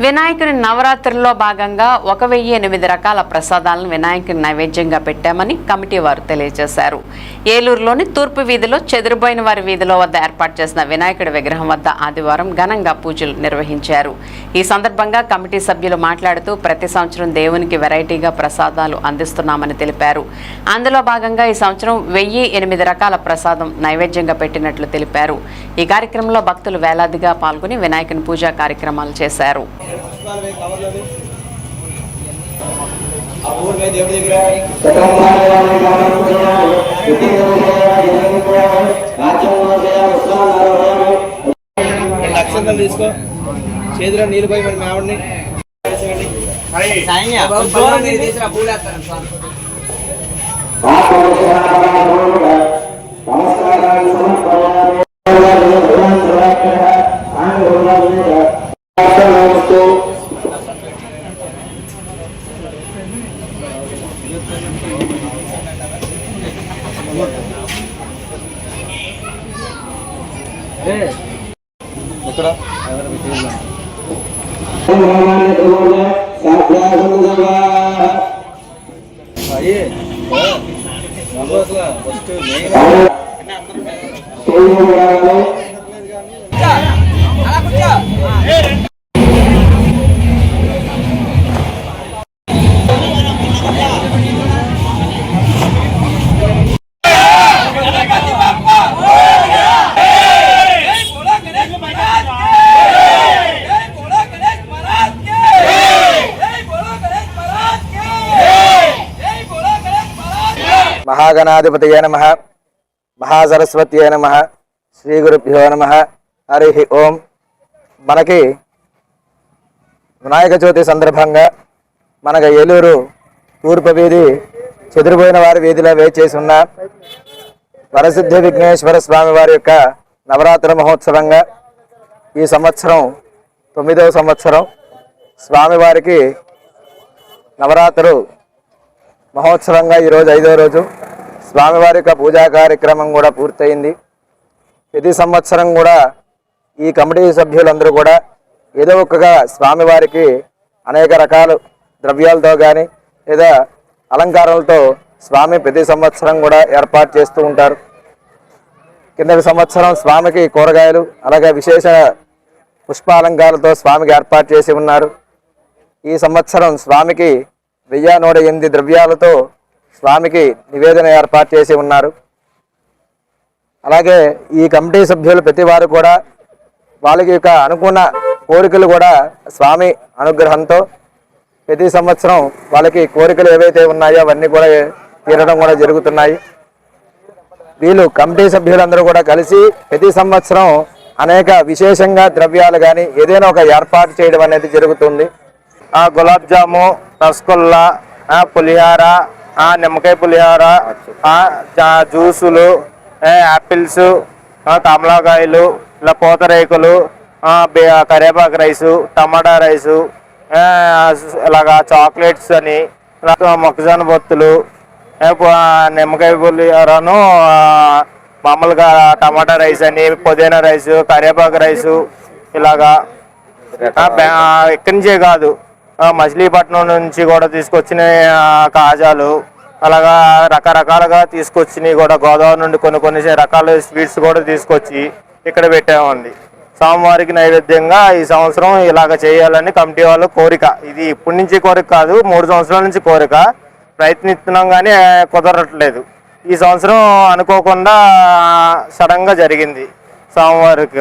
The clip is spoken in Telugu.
వినాయకుని నవరాత్రుల్లో భాగంగా ఒక వెయ్యి ఎనిమిది రకాల ప్రసాదాలను వినాయకుని నైవేద్యంగా పెట్టామని కమిటీ వారు తెలియజేశారు. ఏలూరులోని తూర్పు వీధిలో చెదిరిపోయిన వారి వీధిలో వద్ద ఏర్పాటు చేసిన వినాయకుడి విగ్రహం వద్ద ఆదివారం ఘనంగా పూజలు నిర్వహించారు. ఈ సందర్భంగా కమిటీ సభ్యులు మాట్లాడుతూ ప్రతి సంవత్సరం దేవునికి వెరైటీగా ప్రసాదాలు అందిస్తున్నామని తెలిపారు. అందులో భాగంగా ఈ సంవత్సరం వెయ్యి ఎనిమిది రకాల ప్రసాదం నైవేద్యంగా పెట్టినట్లు తెలిపారు. ఈ కార్యక్రమంలో భక్తులు వేలాదిగా పాల్గొని వినాయకుని పూజా కార్యక్రమాలు చేశారు. పుష్పాలు కవర్లు ఆ ఊరు దేవుడి దగ్గర రెండు తీసుకో చేతిలో నీళ్ళు పోయి మరి మావిడిని ఎక్కడ ఫస్ట్ మెయిన్ మహాగణాధిపతయ నమ మహాసరస్వతయ నమ శ్రీ గురుభ్యో నమ హరి ఓం. మనకి వినాయక చవితి సందర్భంగా మనకు ఏలూరు తూర్పు వీధి చెదిరిపోయిన వారి వీధిలో వేచేసి ఉన్న వరసిద్ధి విఘ్నేశ్వర స్వామి వారి యొక్క నవరాత్రి మహోత్సవంగా ఈ సంవత్సరం తొమ్మిదవ సంవత్సరం స్వామివారికి నవరాత్రులు మహోత్సవంగా ఈరోజు ఐదో రోజు స్వామివారి యొక్క పూజా కార్యక్రమం కూడా పూర్తయింది. ప్రతి సంవత్సరం కూడా ఈ కమిటీ సభ్యులందరూ కూడా ఏదో ఒక్కగా స్వామివారికి అనేక రకాల ద్రవ్యాలతో కానీ లేదా అలంకారాలతో స్వామి ప్రతి సంవత్సరం కూడా ఏర్పాటు చేస్తూ ఉంటారు. కిందటి సంవత్సరం స్వామికి కూరగాయలు అలాగే విశేష పుష్పాలంకారాలతో స్వామికి ఏర్పాటు చేసి ఉన్నారు. ఈ సంవత్సరం స్వామికి వెయ్యి నూట ఎనిమిది ద్రవ్యాలతో స్వామికి నివేదన ఏర్పాటు చేసి ఉన్నారు. అలాగే ఈ కమిటీ సభ్యులు ప్రతి వారు కూడా వాళ్ళకి యొక్క అనుకున్న కోరికలు కూడా స్వామి అనుగ్రహంతో ప్రతి సంవత్సరం వాళ్ళకి కోరికలు ఏవైతే ఉన్నాయో అవన్నీ కూడా తీరడం కూడా జరుగుతున్నాయి. వీళ్ళు కమిటీ సభ్యులందరూ కూడా కలిసి ప్రతి సంవత్సరం అనేక విశేషంగా ద్రవ్యాలు కానీ ఏదైనా ఒక ఏర్పాటు చేయడం అనేది జరుగుతుంది. ఆ గులాబ్ జాము రసగుల్లా పులిహార ఆ నిమ్మకాయ పులిహోర జా- జ్యూసులు యాపిల్స్ ఆ కమలాకాయలు ఇలా పూతరేకులు కరేపాకు కరివేపాకు రైసు టమాటా రైసు ఇలాగా చాక్లెట్స్ అని మొక్కజొన్న బొత్తులు నిమ్మకాయ పులిహోరను మామూలుగా టమాటా రైస్ అని పుదీనా రైస్ కరివేపాకు రైసు ఇలాగా. ఎక్కడి ఇక్కడి నుంచే కాదు. మచిలీపట్నం నుంచి కూడా తీసుకొచ్చిన కాజాలు. అలాగా రకరకాలుగా తీసుకొచ్చినవి కూడా గోదావరి నుండి కొన్ని కొన్ని రకాల స్వీట్స్ కూడా తీసుకొచ్చి ఇక్కడ పెట్టామండి. స్వామివారికి నైవేద్యంగా ఈ సంవత్సరం ఇలాగ చేయాలని కమిటీ వాళ్ళ కోరిక. ఇది ఇప్పటి నుంచి కోరిక కాదు మూడు సంవత్సరాల నుంచి కోరిక. ప్రయత్నిస్తున్నాం కానీ కుదరట్లేదు. ఈ సంవత్సరం అనుకోకుండా సడన్గా జరిగింది స్వామివారికి.